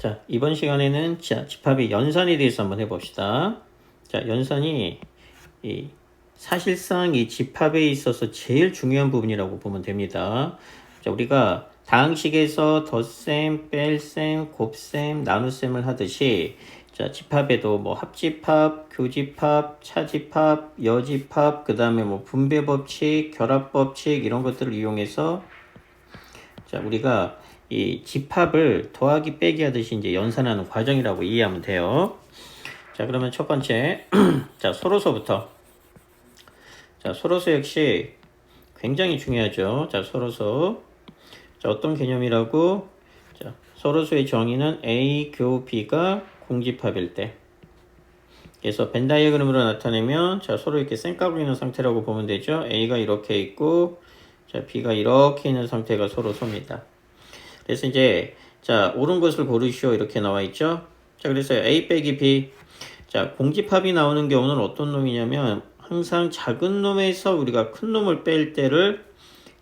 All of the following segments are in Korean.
자, 이번 시간에는 자, 집합의 연산에 대해서 한번 해봅시다. 자, 연산이 이 사실상 이 집합에 있어서 제일 중요한 부분이라고 보면 됩니다. 자, 우리가 다항식에서 덧셈, 뺄셈, 곱셈, 나눗셈을 하듯이 자, 집합에도 뭐 합집합, 교집합, 차집합, 여집합, 그 다음에 뭐 분배 법칙, 결합 법칙 이런 것들을 이용해서 자, 우리가 이 집합을 더하기 빼기 하듯이 이제 연산하는 과정이라고 이해하면 돼요. 자, 그러면 첫 번째, 자, 서로서부터. 자, 서로서 역시 굉장히 중요하죠. 자, 서로서. 자, 어떤 개념이라고? 자, 서로서의 정의는 A, 교, B가 공집합일 때. 그래서 벤 다이어그램으로 나타내면 자, 서로 이렇게 쌩까고 있는 상태라고 보면 되죠. A가 이렇게 있고 자, B가 이렇게 있는 상태가 서로서입니다. 그래서 이제 자 옳은 것을 고르시오 이렇게 나와 있죠. 자 그래서 A 빼기 B 자 공집합이 나오는 경우는 어떤 놈이냐면 항상 작은 놈에서 우리가 큰 놈을 뺄 때를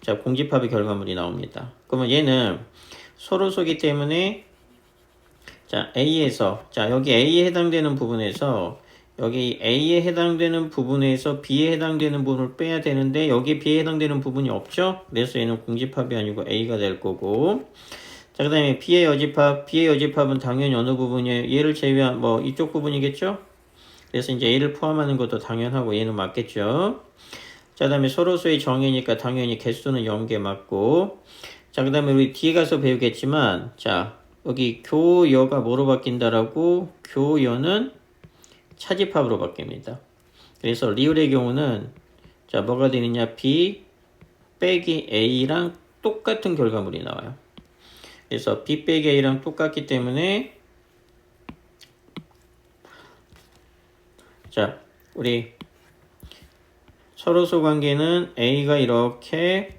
자 공집합의 결과물이 나옵니다. 그러면 얘는 서로서기 때문에 자 A에서 자 여기 A에 해당되는 부분에서 여기 A에 해당되는 부분에서 B에 해당되는 부분을 빼야 되는데 여기 B에 해당되는 부분이 없죠? 그래서 얘는 공집합이 아니고 A가 될 거고 자, 그 다음에 B의 여집합, B의 여집합은 당연히 어느 부분이에요? 얘를 제외한 뭐 이쪽 부분이겠죠? 그래서 이제 A를 포함하는 것도 당연하고 얘는 맞겠죠? 자, 그 다음에 서로서의 정의니까 당연히 개수는 0개 맞고 자, 그 다음에 우리 뒤에 가서 배우겠지만 자, 여기 교여가 뭐로 바뀐다라고? 교여는 차집합으로 바뀝니다. 그래서 리을의 경우는 자 뭐가 되느냐 B 빼기 A랑 똑같은 결과물이 나와요. 그래서 B 빼기 A랑 똑같기 때문에 자 우리 서로소 관계는 A가 이렇게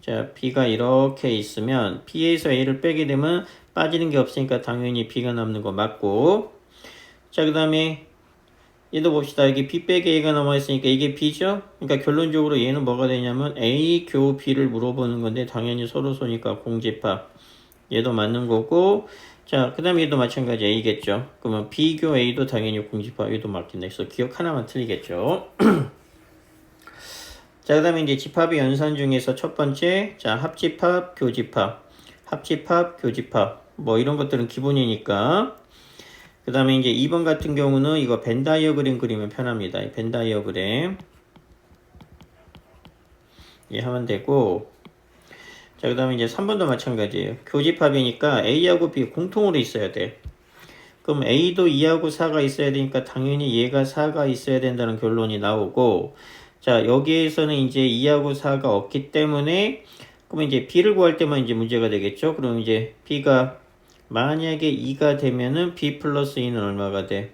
자 B가 이렇게 있으면 B에서 A를 빼게 되면 빠지는 게 없으니까 당연히 B가 남는 거 맞고 자 그 다음에 얘도 봅시다. 여기 B 빼기 A가 남아있으니까 이게 B죠? 그러니까 결론적으로 얘는 뭐가 되냐면 A 교 B를 물어보는 건데 당연히 서로소니까 공집합. 얘도 맞는 거고 자, 그 다음에 얘도 마찬가지 A겠죠? 그러면 B 교 A도 당연히 공집합. 얘도 맞긴다. 그래서 기억 하나만 틀리겠죠? 자, 그 다음에 이제 집합의 연산 중에서 첫 번째, 자, 합집합, 교집합. 합집합, 교집합. 뭐 이런 것들은 기본이니까. 그 다음에 이제 2번 같은 경우는 이거 벤 다이어그램 그리면 편합니다. 이벤 다이어그램. 예, 하면 되고. 자, 그 다음에 이제 3번도 마찬가지예요. 교집합이니까 A하고 B 공통으로 있어야 돼. 그럼 A도 2하고 4가 있어야 되니까 당연히 얘가 4가 있어야 된다는 결론이 나오고, 자, 여기에서는 이제 2하고 4가 없기 때문에, 그러면 이제 B를 구할 때만 이제 문제가 되겠죠? 그럼 이제 B가 만약에 2가 되면은 B 플러스 2는 얼마가 돼?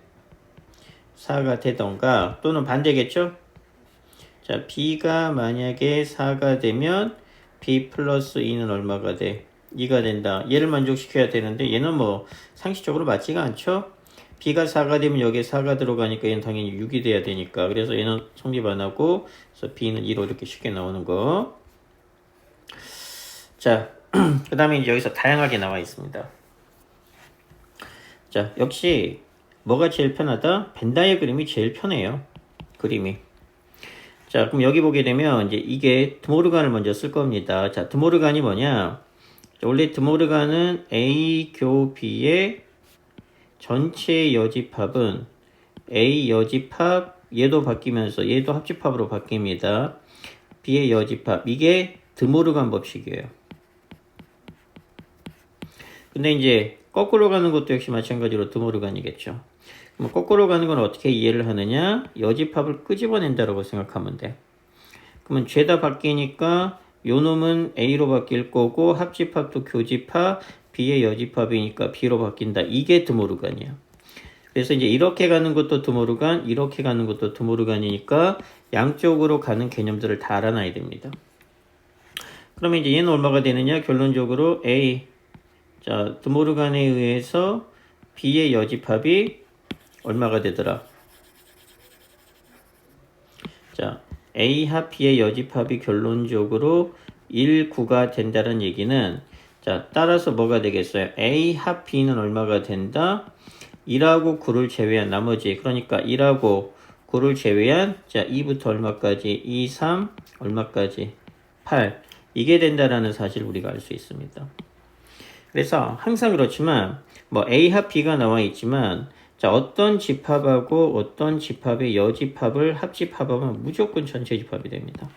4가 되던가 또는 반대겠죠? 자, B가 만약에 4가 되면 B 플러스 2는 얼마가 돼? 2가 된다. 얘를 만족시켜야 되는데 얘는 뭐 상식적으로 맞지가 않죠? B가 4가 되면 여기에 4가 들어가니까 얘는 당연히 6이 돼야 되니까 그래서 얘는 성립 안 하고 그래서 B는 2로 이렇게 쉽게 나오는 거. 자, 그 다음에 여기서 다양하게 나와 있습니다. 자, 역시 뭐가 제일 편하다? 벤 다이어그램이 제일 편해요. 그림이. 자, 그럼 여기 보게 되면 이제 이게 드모르간을 먼저 쓸 겁니다. 자, 드모르간이 뭐냐? 자, 원래 드모르간은 A 교 B의 전체 여집합은 A 여집합 얘도 바뀌면서 얘도 합집합으로 바뀝니다. B의 여집합 이게 드모르간 법칙이에요. 근데 이제 거꾸로 가는 것도 역시 마찬가지로 드모르간이겠죠. 그럼 거꾸로 가는 건 어떻게 이해를 하느냐? 여집합을 끄집어낸다라고 생각하면 돼. 그러면 죄다 바뀌니까 요 놈은 A로 바뀔 거고 합집합도 교집합, B의 여집합이니까 B로 바뀐다. 이게 드모르간이야. 그래서 이제 이렇게 가는 것도 드모르간, 이렇게 가는 것도 드모르간이니까 양쪽으로 가는 개념들을 다 알아놔야 됩니다. 그러면 이제 얘는 얼마가 되느냐? 결론적으로 A 자, 드모르간에 의해서 B의 여집합이 얼마가 되더라? 자, A 합 B의 여집합이 결론적으로 1, 9가 된다는 얘기는 자, 따라서 뭐가 되겠어요? A 합 B는 얼마가 된다? 1하고 9를 제외한 나머지 그러니까 1하고 9를 제외한 자 2부터 얼마까지 2, 3 얼마까지 8 이게 된다라는 사실을 우리가 알 수 있습니다. 그래서 항상 그렇지만 뭐 A 합 B가 나와 있지만 자 어떤 집합하고 어떤 집합의 여집합을 합집합하면 무조건 전체 집합이 됩니다.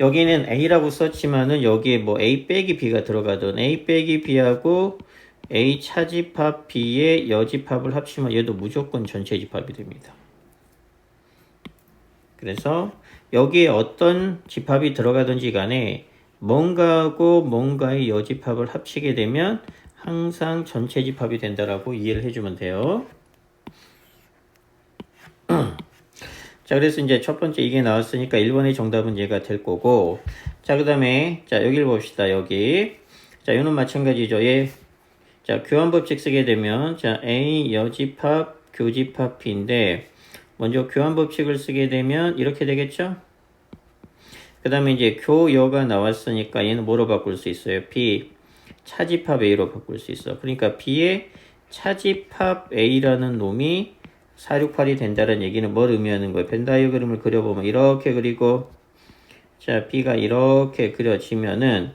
여기는 A라고 썼지만은 여기에 뭐 A 빼기 B가 들어가던 A 빼기 B하고 A 차집합 B의 여집합을 합치면 얘도 무조건 전체 집합이 됩니다. 그래서 여기에 어떤 집합이 들어가든지 간에 뭔가하고 뭔가의 여집합을 합치게 되면 항상 전체 집합이 된다라고 이해를 해주면 돼요. 자, 그래서 이제 첫 번째 이게 나왔으니까 1번의 정답은 얘가 될 거고, 자, 그 다음에, 자, 여기를 봅시다, 여기. 자, 이는 마찬가지죠. 얘, 자, 교환법칙 쓰게 되면, 자, A 여집합, 교집합 B인데, 먼저 교환법칙을 쓰게 되면 이렇게 되겠죠? 그 다음에 이제 교여가 나왔으니까 얘는 뭐로 바꿀 수 있어요? B, 차집합 A로 바꿀 수 있어. 그러니까 B의 차집합 A라는 놈이 468이 된다는 얘기는 뭘 의미하는 거예요? 벤다이어그램을 그려보면 이렇게 그리고 자 B가 이렇게 그려지면은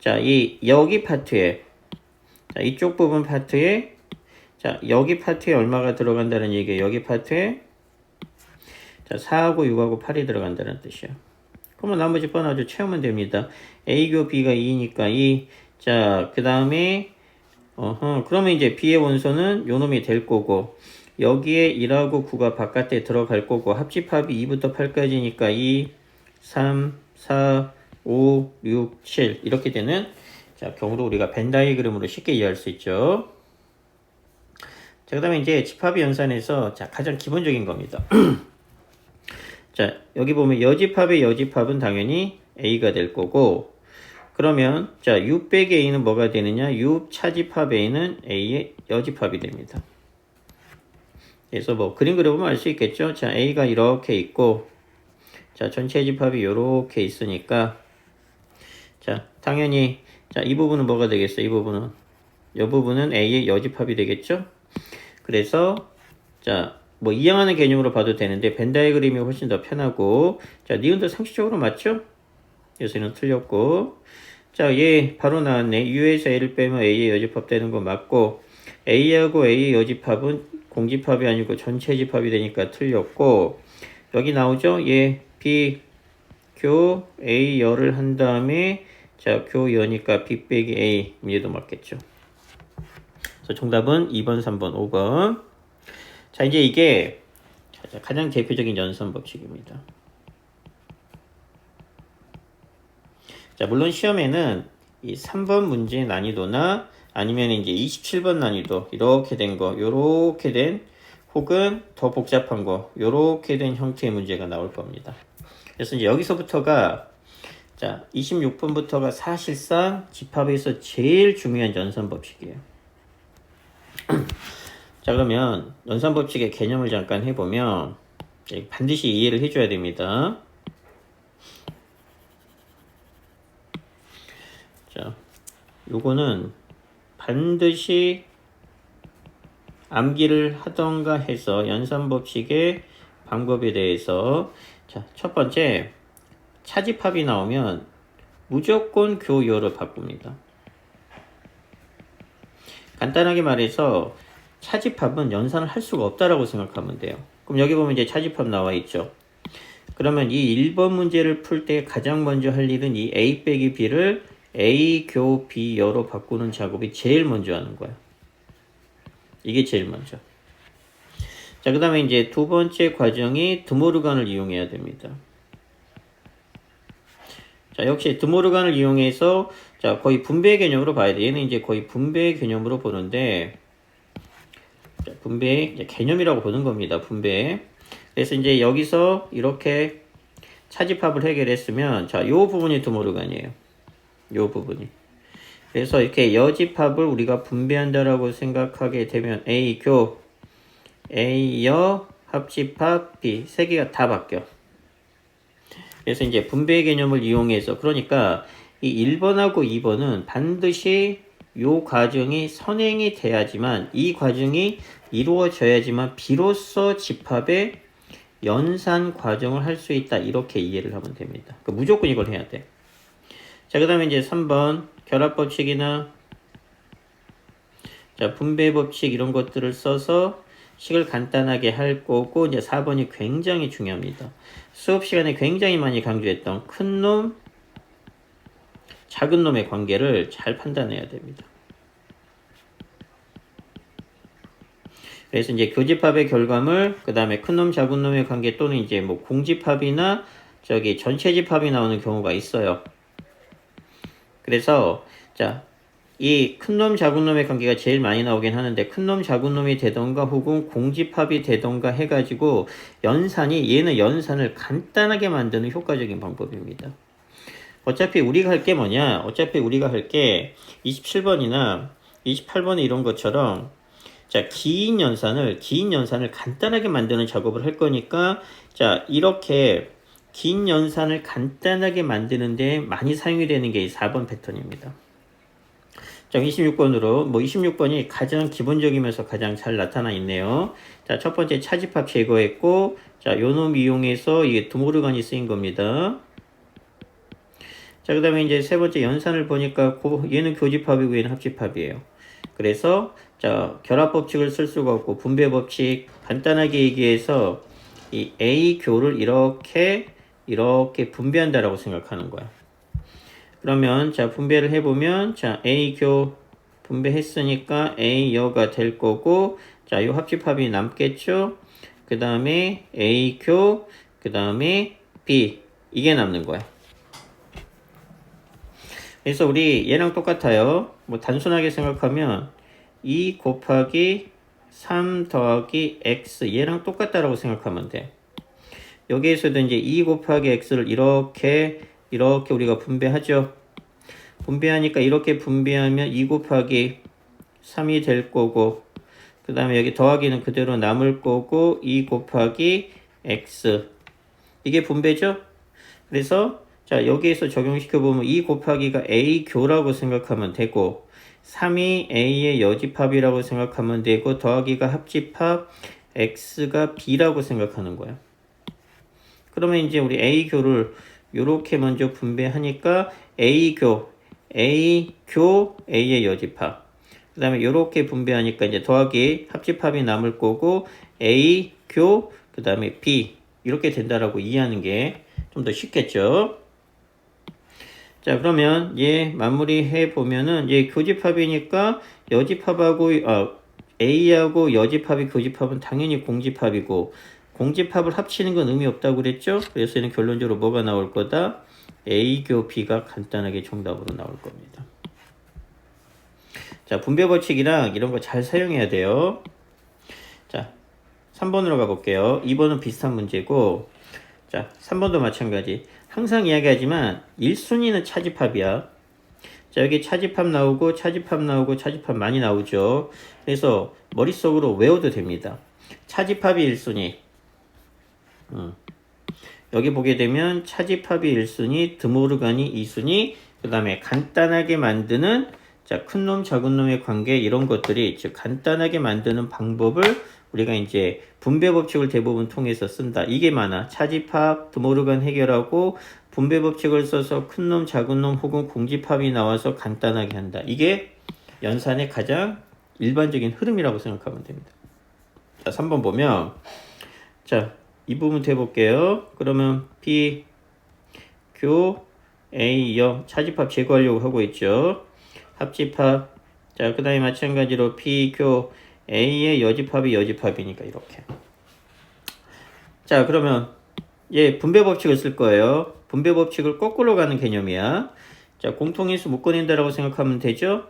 자 이 여기 파트에 자 이쪽 부분 파트에 자 여기 파트에 얼마가 들어간다는 얘기예요? 여기 파트에 자 4하고 6하고 8이 들어간다는 뜻이야. 그러면 나머지 뻔하죠. 채우면 됩니다. A교 B가 2니까 2. 자, 그 다음에, 어허, 그러면 이제 B의 원소는 요 놈이 될 거고, 여기에 1하고 9가 바깥에 들어갈 거고, 합집합이 2부터 8까지니까 2, 3, 4, 5, 6, 7. 이렇게 되는, 자, 경우로 우리가 벤 다이그램으로 쉽게 이해할 수 있죠. 자, 그 다음에 이제 집합의 연산에서, 자, 가장 기본적인 겁니다. 자, 여기 보면 여집합의 여집합은 당연히 A가 될 거고, 그러면, 자, 6 빼기 A는 뭐가 되느냐? 6 차집합 A는 A의 여집합이 됩니다. 그래서 뭐, 그림 그려보면 알 수 있겠죠? 자, A가 이렇게 있고, 자, 전체 집합이 이렇게 있으니까, 자, 당연히, 자, 이 부분은 뭐가 되겠어? 이 부분은. 이 부분은 A의 여집합이 되겠죠? 그래서, 자, 뭐 이양하는 개념으로 봐도 되는데 벤 다이그램이 훨씬 더 편하고. 자 니은도 상식적으로 맞죠? 얘는 틀렸고. 자얘 바로 나왔네. U에서 A를 빼면 A의 여집합 되는 거 맞고. A하고 A의 여집합은 공집합이 아니고 전체 집합이 되니까 틀렸고. 여기 나오죠? 얘 B 교 A 열을 한 다음에 자 교 여니까 B 빼기 A. 얘도 맞겠죠? 그래서 정답은 2번, 3번, 5번 자, 이제 이게 가장 대표적인 연산 법칙입니다. 자, 물론 시험에는 이 3번 문제 난이도나 아니면 이제 27번 난이도 이렇게 된 거, 요렇게 된 혹은 더 복잡한 거, 요렇게 된 형태의 문제가 나올 겁니다. 그래서 이제 여기서부터가 자, 26번부터가 사실상 집합에서 제일 중요한 연산 법칙이에요. 자 그러면 연산법칙의 개념을 잠깐 해보면 반드시 이해를 해줘야 됩니다. 자, 요거는 반드시 암기를 하던가 해서 연산법칙의 방법에 대해서 자, 첫 번째 차집합이 나오면 무조건 교요를 바꿉니다. 간단하게 말해서 차집합은 연산을 할 수가 없다라고 생각하면 돼요. 그럼 여기 보면 이제 차집합 나와 있죠. 그러면 이 1번 문제를 풀 때 가장 먼저 할 일은 이 A 빼기 B를 A 교 B 여로 바꾸는 작업이 제일 먼저 하는 거야. 이게 제일 먼저. 자, 그 다음에 이제 두 번째 과정이 드모르간을 이용해야 됩니다. 자, 역시 드모르간을 이용해서 자, 거의 분배 개념으로 봐야 돼. 얘는 이제 거의 분배 개념으로 보는데 분배 개념이라고 보는 겁니다. 분배. 그래서 이제 여기서 이렇게 차집합을 해결했으면 자, 요 부분이 드모르간이에요. 요 부분이. 그래서 이렇게 여집합을 우리가 분배한다라고 생각하게 되면 A 교 A 여 합집합 B 세 개가 다 바뀌어. 그래서 이제 분배 개념을 이용해서 그러니까 이 1번하고 2번은 반드시 요 과정이 선행이 돼야지만 이 과정이 이루어져야지만 비로소 집합의 연산 과정을 할 수 있다. 이렇게 이해를 하면 됩니다. 그러니까 무조건 이걸 해야 돼. 자, 그 다음에 이제 3번 결합법칙이나 자, 분배 법칙 이런 것들을 써서 식을 간단하게 할 거고 이제 4번이 굉장히 중요합니다. 수업 시간에 굉장히 많이 강조했던 큰 놈, 작은 놈의 관계를 잘 판단해야 됩니다. 그래서 이제 교집합의 결과물, 그 다음에 큰 놈, 작은 놈의 관계 또는 이제 뭐 공집합이나 저기 전체 집합이 나오는 경우가 있어요. 그래서 자, 이 큰 놈, 작은 놈의 관계가 제일 많이 나오긴 하는데 큰 놈, 작은 놈이 되던가 혹은 공집합이 되던가 해가지고 연산이 얘는 연산을 간단하게 만드는 효과적인 방법입니다. 어차피 우리가 할 게 뭐냐? 어차피 우리가 할 게 27번이나 28번에 이런 것처럼 자, 긴 연산을 긴 연산을 간단하게 만드는 작업을 할 거니까 자, 이렇게 긴 연산을 간단하게 만드는데 많이 사용이 되는 게 이 4번 패턴입니다. 자, 26번으로 뭐 26번이 가장 기본적이면서 가장 잘 나타나 있네요. 자, 첫 번째 차집합 제거했고 자, 요놈 이용해서 이게 드모르간이 쓰인 겁니다. 자, 그 다음에 이제 세 번째 연산을 보니까 고, 얘는 교집합이고 얘는 합집합이에요. 그래서 자, 결합 법칙을 쓸 수가 없고 분배 법칙 간단하게 얘기해서 이 A 교를 이렇게 이렇게 분배한다라고 생각하는 거야. 그러면 자 분배를 해보면 자 A 교 분배했으니까 A 여가 될 거고 자요 합집합이 남겠죠. 그 다음에 A 교 그 다음에 B 이게 남는 거야. 그래서 우리 얘랑 똑같아요. 뭐 단순하게 생각하면 2 곱하기 3 더하기 x 얘랑 똑같다라고 생각하면 돼. 여기에서도 이제 2 곱하기 x를 이렇게 이렇게 우리가 분배하죠. 분배하니까 이렇게 분배하면 2 곱하기 3이 될 거고 그 다음에 여기 더하기는 그대로 남을 거고 2 곱하기 x 이게 분배죠. 그래서 자 여기에서 적용시켜 보면 2 곱하기가 a 교라고 생각하면 되고 3이 a의 여집합이라고 생각하면 되고 더하기가 합집합 x가 b라고 생각하는 거야. 그러면 이제 우리 a 교를 이렇게 먼저 분배하니까 a 교 a 교 a의 여집합 그 다음에 이렇게 분배하니까 이제 더하기 합집합이 남을 거고 a 교 그 다음에 b 이렇게 된다라고 이해하는 게 좀 더 쉽겠죠. 자 그러면 얘 마무리해 보면은 얘 교집합이니까 여집합하고 어, A하고 여집합이 교집합은 당연히 공집합이고 공집합을 합치는 건 의미 없다고 그랬죠? 그래서 얘는 결론적으로 뭐가 나올 거다? A교 B가 간단하게 정답으로 나올 겁니다. 자 분배 법칙이랑 이런 거 잘 사용해야 돼요. 자 3번으로 가볼게요. 2번은 비슷한 문제고 자 3번도 마찬가지. 항상 이야기하지만 1순위는 차집합이야. 자, 여기 차집합 나오고, 차집합 나오고, 차집합 많이 나오죠. 그래서 머릿속으로 외워도 됩니다. 차집합이 1순위. 음. 여기 보게 되면 차집합이 1순위, 드모르간이 2순위, 그 다음에 간단하게 만드는 자, 큰 놈, 작은 놈의 관계 이런 것들이 즉 간단하게 만드는 방법을 우리가 이제 분배 법칙을 대부분 통해서 쓴다. 이게 많아. 차집합, 드모르간 해결하고 분배 법칙을 써서 큰 놈, 작은 놈 혹은 공집합이 나와서 간단하게 한다. 이게 연산의 가장 일반적인 흐름이라고 생각하면 됩니다. 자, 3번 보면 자, 이 부분 해볼게요. 그러면 P, Q, A, 여 차집합 제거하려고 하고 있죠. 합집합. 자, 그 다음에 마찬가지로 P, Q, A의 여집합이 여집합이니까 이렇게. 자, 그러면 얘 분배 법칙을 쓸 거예요. 분배 법칙을 거꾸로 가는 개념이야. 자, 공통인수 묶어낸다라고 생각하면 되죠?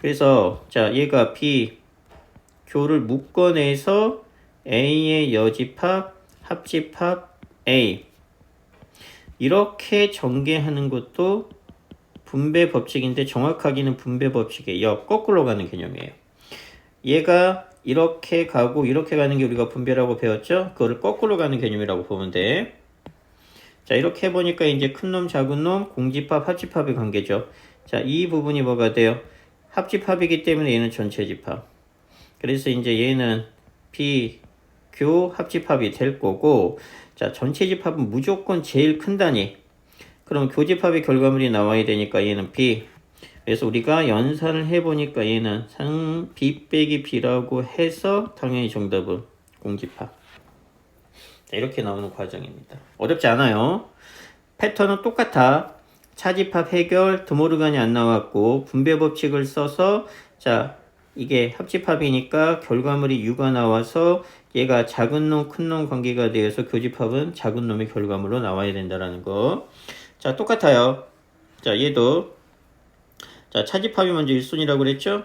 그래서 자, 얘가 B 교를 묶어내서 A의 여집합, 합집합 A 이렇게 전개하는 것도 분배 법칙인데 정확하게는 분배 법칙의 역 거꾸로 가는 개념이에요. 얘가 이렇게 가고 이렇게 가는 게 우리가 분배라고 배웠죠? 그거를 거꾸로 가는 개념이라고 보면 돼. 자, 이렇게 해보니까 이제 큰 놈, 작은 놈, 공집합, 합집합의 관계죠. 자, 이 부분이 뭐가 돼요? 합집합이기 때문에 얘는 전체 집합. 그래서 이제 얘는 비, 교, 합집합이 될 거고, 자, 전체 집합은 무조건 제일 큰 단위. 그럼 교집합의 결과물이 나와야 되니까 얘는 B. 그래서 우리가 연산을 해보니까 얘는 상, B 빼기 B라고 해서 당연히 정답은. 자, 이렇게 나오는 과정입니다. 어렵지 않아요. 패턴은 똑같아. 차집합 해결, 드모르간이 안 나왔고, 분배 법칙을 써서, 자, 이게 합집합이니까 결과물이 U가 나와서 얘가 작은 놈, 큰 놈 관계가 되어서 교집합은 작은 놈의 결과물로 나와야 된다라는 거. 자, 똑같아요. 자, 얘도. 자, 차집합이 먼저 1순위라고 그랬죠?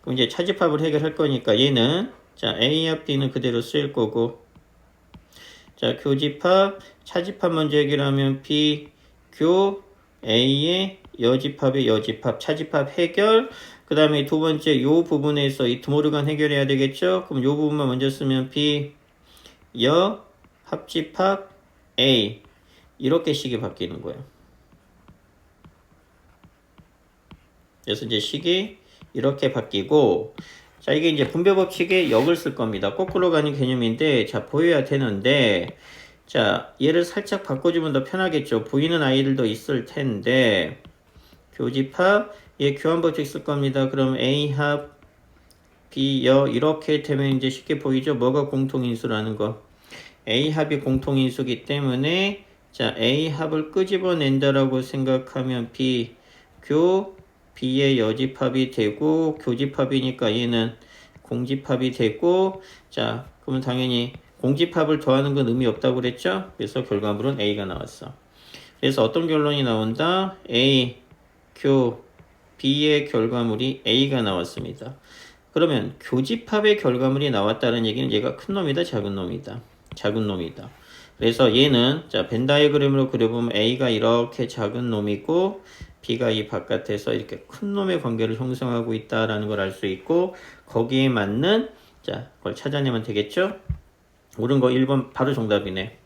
그럼 이제 차집합을 해결할 거니까 얘는, 자, A 합 D는 그대로 쓰일 거고, 자, 교집합, 차집합 먼저 해결하면 B, 교, A의 여집합의 여집합, 차집합 해결, 그 다음에 두 번째 요 부분에서 이 드모르간 해결해야 되겠죠? 그럼 요 부분만 먼저 쓰면 B, 여, 합집합, A. 이렇게 식이 바뀌는 거예요. 그래서 이제 식이 이렇게 바뀌고, 자, 이게 이제 분배 법칙에 역을 쓸 겁니다. 거꾸로 가는 개념인데, 자, 보여야 되는데, 자, 얘를 살짝 바꿔주면 더 편하겠죠. 보이는 아이들도 있을 텐데, 교집합, 얘 교환 법칙 쓸 겁니다. 그럼 A 합, B 여, 이렇게 되면 이제 쉽게 보이죠. 뭐가 공통인수라는 거. A 합이 공통인수기 때문에, 자, A 합을 끄집어낸다라고 생각하면 B, 교, B의 여집합이 되고, 교집합이니까 얘는 공집합이 되고, 자, 그러면 당연히 공집합을 더하는 건 의미 없다고 그랬죠? 그래서 결과물은 A가 나왔어. 그래서 어떤 결론이 나온다? A, 교, B의 결과물이 A가 나왔습니다. 그러면 교집합의 결과물이 나왔다는 얘기는 얘가 큰 놈이다, 작은 놈이다. 작은 놈이다. 그래서 얘는 자, 벤 다이어그램으로 그려보면 A가 이렇게 작은 놈이고 B가 이 바깥에서 이렇게 큰 놈의 관계를 형성하고 있다라는 걸 알 수 있고 거기에 맞는 자, 그걸 찾아내면 되겠죠? 옳은 거 1번 바로 정답이네.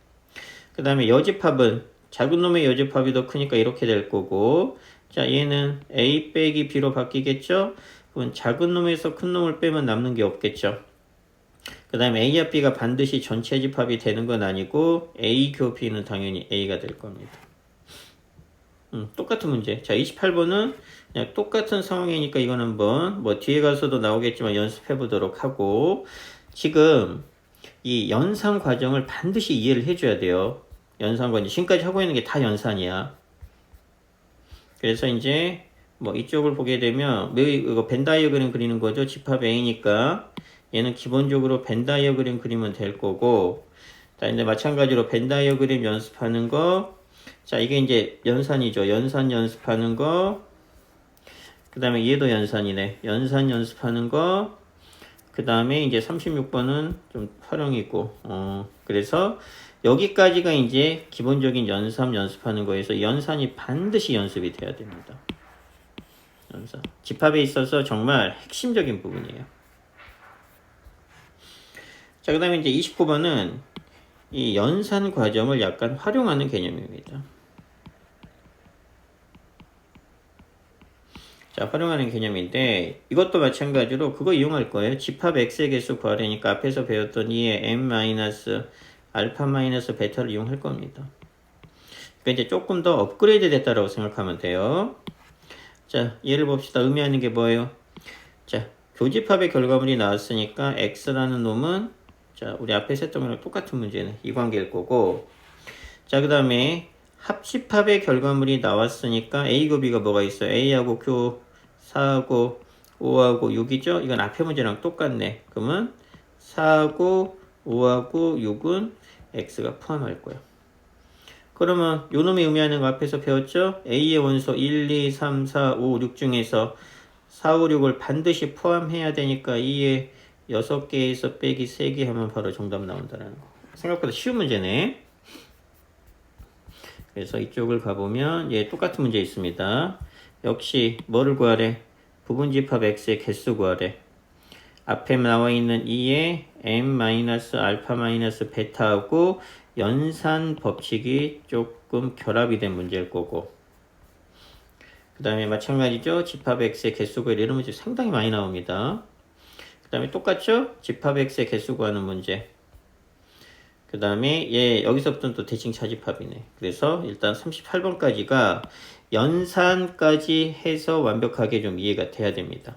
그 다음에 여집합은 작은 놈의 여집합이 더 크니까 이렇게 될 거고 자 얘는 A 빼기 B로 바뀌겠죠? 그럼 작은 놈에서 큰 놈을 빼면 남는 게 없겠죠? 그 다음에 A와 B가 반드시 전체 집합이 되는 건 아니고 A 교 B는 당연히 A가 될 겁니다. 음, 똑같은 문제. 자, 28번은 그냥 똑같은 상황이니까 이건 한번 뭐 뒤에 가서도 나오겠지만 연습해 보도록 하고 지금 이 연산 과정을 반드시 이해를 해줘야 돼요. 연산 과정. 지금까지 하고 있는 게 다 연산이야. 그래서 이제 뭐 이쪽을 보게 되면 매 이거 벤 다이어그램 그리는 거죠. 집합 A니까 얘는 기본적으로 벤 다이어그램 그리면 될 거고 자 이제 마찬가지로 벤 다이어그램 연습하는 거. 자 이게 이제 연산이죠. 연산 연습하는 거. 그 다음에 얘도 연산이네. 연산 연습하는 거. 그 다음에 이제 36번은 좀 활용이고, 어, 그래서 여기까지가 이제 기본적인 연산 연습하는 거에서 연산이 반드시 연습이 돼야 됩니다. 연산. 집합에 있어서 정말 핵심적인 부분이에요. 자, 그 다음에 이제 29번은 이 연산 과정을 약간 활용하는 개념입니다. 자, 활용하는 개념인데 이것도 마찬가지로 그거 이용할 거예요. 집합 x의 개수 구하려니까 앞에서 배웠던 2의 m 마이너스 알파 마이너스 베타를 이용할 겁니다. 그러니까 이제 조금 더 업그레이드 됐다라고 생각하면 돼요. 자, 예를 봅시다. 의미하는 게 뭐예요? 자, 교집합의 결과물이 나왔으니까 x라는 놈은 자, 우리 앞에서 했던 거랑 똑같은 문제는 이 관계일 거고 자, 그 다음에 합집합의 결과물이 나왔으니까 A고 B가 뭐가 있어요? A하고 Q 4하고 5하고 6이죠? 이건 앞에 문제랑 똑같네. 그러면 4하고 5하고 6은 X가 포함할 거야. 그러면 요 놈이 의미하는 거 앞에서 배웠죠? A의 원소 1, 2, 3, 4, 5, 6 중에서 4, 5, 6을 반드시 포함해야 되니까 2 에 6개에서 빼기 3개 하면 바로 정답 나온다는 거. 생각보다 쉬운 문제네. 그래서 이쪽을 가보면 예 똑같은 문제 있습니다. 역시 뭐를 구하래? 부분집합 x의 개수 구하래. 앞에 나와 있는 2의 m 마이너스 알파 마이너스 베타하고 연산 법칙이 조금 결합이 된 문제일 거고 그 다음에 마찬가지죠. 집합 x의 개수 구하기 이런 문제 상당히 많이 나옵니다. 그 다음에 똑같죠? 집합 x의 개수 구하는 문제 그 다음에 얘 여기서부터는 또 대칭 차집합이네. 그래서 일단 38번까지가 연산까지 해서 완벽하게 좀 이해가 돼야 됩니다.